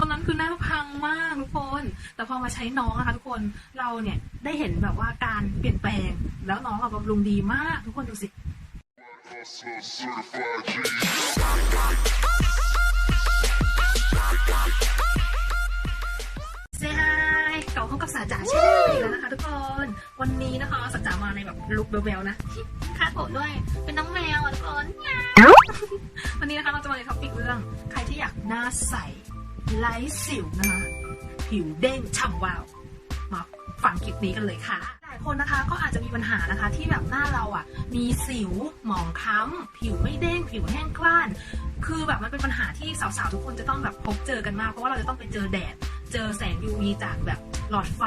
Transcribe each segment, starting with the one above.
ตอนนั้นคือหน้าพังมากทุกคน แต่พอมาใช้น้องนะคะทุกคน เราเนี่ยได้เห็นแบบว่าการเปลี่ยนแปลง แล้วน้องอะบำรุงดีมากทุกคนดูสิ เซฮายเก่าเข้ากับสาจ๋าใช่ไหมแล้วนะคะทุกคน วันนี้นะคะสาจ๋ามาในแบบลุคเบลๆนะ คาดผมด้วย เป็นน้องแมวอะทุกคน วันนี้นะคะเราจะมาในท็อปิกเรื่อง ใครที่อยากหน้าใส ไร้สิวนะคะ ผิวเด้งฉ่ำวาว มาฟังคลิปนี้กันเลยค่ะหลายคนนะคะก็อาจจะมีปัญหานะคะที่แบบหน้าเราอะ มีสิวหมองคล้ำผิวไม่เด้งผิวแห้งกร้าน คือแบบมันเป็นปัญหาที่สาวๆทุกคนจะต้องแบบพบเจอกันมากเพราะว่าเราจะต้องไปเจอแดด เจอแสง UV จากแบบหลอดไฟ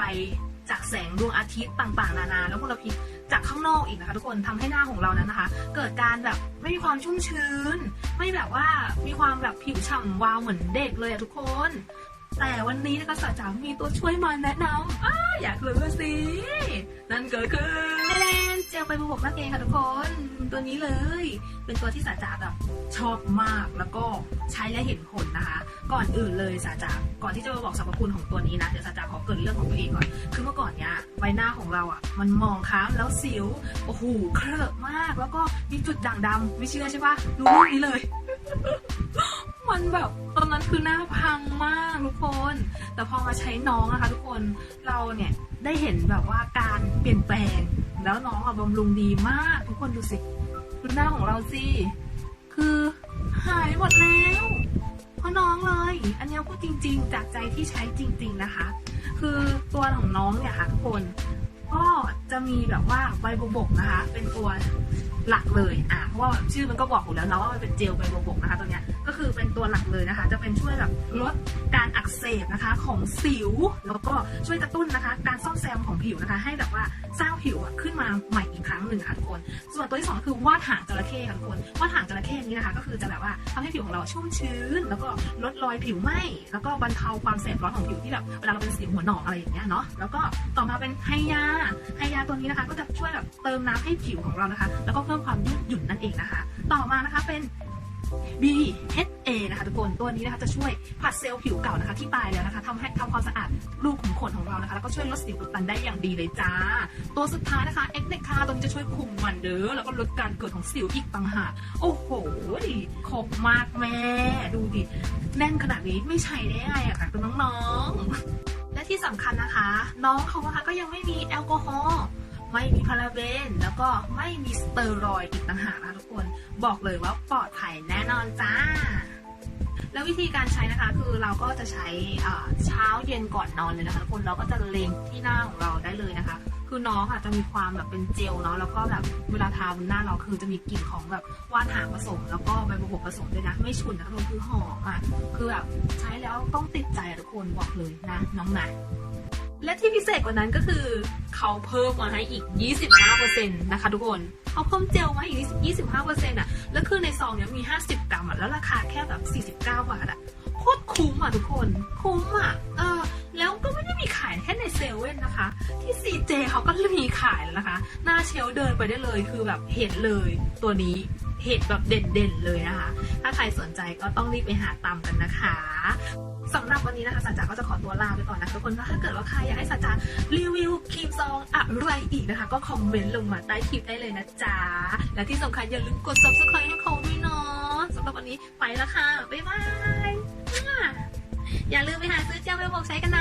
จากแสงดวงอาทิตย์ต่างๆ นานา แล้วมลพิษ จากข้างนอกอีกนะคะทุกคนทำให้หน้าของเรานั้นนะคะ เกิดการแบบไม่มีความชุ่มชื้น ไม่แบบว่ามีความแบบผิวฉ่ำวาวเหมือนเด็กเลยอะทุกคน แต่วันนี้นะคะสาจ๋ามีตัวช่วยมาแนะนำออยากรู้สิ นั่นก็คือแลนเจลไปบวกนั่นเองค่ะทุกคน ตัวนี้เลย เป็นตัวที่สาจ๋าแบบชอบมากแล้วก็ใช้และเห็นผลนะคะ ก่อนอื่นเลยสาจ๋าก่อนที่จะมาบอกสรรพคุณของตัวนี้นะเดี๋ยวสาจ๋าขอเกินเรื่องของตัวเองก่อนคือเมื่อก่อนเนี้ยใบหน้าของเราอะ มันมองค้ำแล้วสิวโอ้โหเครอะมาก แล้วก็มีจุดด่างดำไม่เชื่อใช่ปะรู้เรื่องนี้เลย มันแบบตอนนั้นคือหน้าพังมากทุกคน แต่พอมาใช้น้องนะคะ ทุกคนเราเนี่ยได้เห็นแบบว่าการเปลี่ยนแปลง แล้วน้องอะบำรุงดีมาก ทุกคนดูสิ ดูหน้าของเราสิ คือหายหมดแล้วเพราะน้องเลย อันนี้พูดจริง ๆ จากใจที่ใช้จริง ๆนะคะ คือตัวของน้องเนี่ยค่ะทุกคน ก็จะมีแบบว่าใบบบกนะคะ เป็นตัวหลักเลยอะเพราะว่าชื่อมันก็บอกอยู่แล้วเนาะว่ามันเป็นเจลใบบัวบกนะคะตัวเนี้ยก็คือเป็นตัวหลักเลยนะคะ จะเป็นช่วยแบบลดการอักเสบนะคะของสิว แล้วก็ช่วยกระตุ้นนะคะ การซ่อมแซมของผิวนะคะ ให้แบบว่าสร้างผิวอะขึ้นมาใหม่อีกครั้งหนึ่งค่ะทุกคน ส่วนตัวที่สองก็คือวาดหางจระเข้ค่ะทุกคนวาดหางจระเข้นี้นะคะ ก็คือจะแบบว่าทำให้ผิวของเราชุ่มชื้น แล้วก็ลดรอยผิวไหม้แล้วก็บรรเทาความแสบร้อนของผิวที่แบบเวลาเราเป็นสิวหัวหนองอะไรอย่างเงี้ยเนาะแล้วก็ต่อมาเป็นไฮยาไฮยาตัวนี้นะคะ ก็จะช่วยแบบเติมน้ำให้ผิวของเรานะคะ แล้วก็พิ่มความยืดหยุ่นนั่นเองนะคะ ต่อมานะคะเป็น BHA นะคะทุกคนตัวนี้นะคะจะช่วยผัดเซลล์ผิวเก่านะคะที่ตายแล้วนะคะทำให้ทำความสะอาดรูขุมขนของเรานะคะแล้วก็ช่วยลดสิวอุดตันได้อย่างดีเลยจ้า ตัวสุดท้ายนะคะเอ็กเนคาตัวนี้จะช่วยคุมมันเด้อแล้วก็ลดการเกิดของสิวอีกต่างหากโอ้โหครบมากแม่ ดูดิแน่นขนาดนี้ไม่ใช่ได้ไงอะค่ะคุณน้องๆและที่สำคัญนะคะ น้องเขานะคะก็ยังไม่มีแอลกอฮอล์ ไม่มีพาราเบน แล้วก็ไม่มีสเตอรอยด์อีกต่างหากนะคะทุกคน บอกเลยว่าปลอดภัยแน่นอนจ้า แล้ววิธีการใช้นะคะคือเราก็จะใช้เช้าเย็นก่อนนอนเลยนะคะทุกคนเราก็จะเล็งที่หน้าของเราได้เลยนะคะคือน้องค่ะจะมีความแบบเป็นเจลเนาะแล้วก็แบบเวลาทาบนหน้าเราคือจะมีกลิ่นของแบบว่านหางผสม แล้วก็ใบบัวบกผสมด้วยนะไม่ฉุนนะคะทุกคนคือหอมอะคือแบบใช้แล้วต้องติดใจทุกคนบอกเลยนะน้องนะ และที่พิเศษกว่านั้นก็คือเขาเพิ่มมาให้อีก 25%นะคะทุกคนเขาเพิ่มเจลมาอีก 25%อะ แล้วคือในซองเนี้ยมี 50 กรัมอะ แล้วราคาแค่แบบ 49 บาทอะ โคตรคุ้มอะทุกคน คุ้มอะ เออ แล้วก็ไม่ได้มีขายแค่ในเซเว่นนะคะ ที่ CJ เขาก็มีขายแล้วนะคะ หน้าเชลเดินไปได้เลย คือแบบเห็นเลยตัวนี้ เห็นแบบเด่นๆเลยนะคะ ถ้าใครสนใจก็ต้องรีบไปหาตามกันนะคะสำหรับวันนี้นะคะสัจจาก็จะขอตัวลาไปก่อนนะทุกคนถ้าเกิดว่าใครอยากให้สัจจารีวิวครีมซองอะไรอีกนะคะ ก็คอมเมนต์ลงมาใต้คลิปได้เลยนะจ๊ะ และที่สำคัญอย่าลืมกด subscribe ให้เขาด้วยเนาะสำหรับวันนี้ไปแล้วค่ะ บ๊ายบาย อย่าลืมไปหาซื้อเจลไปบอกใช้กันนะ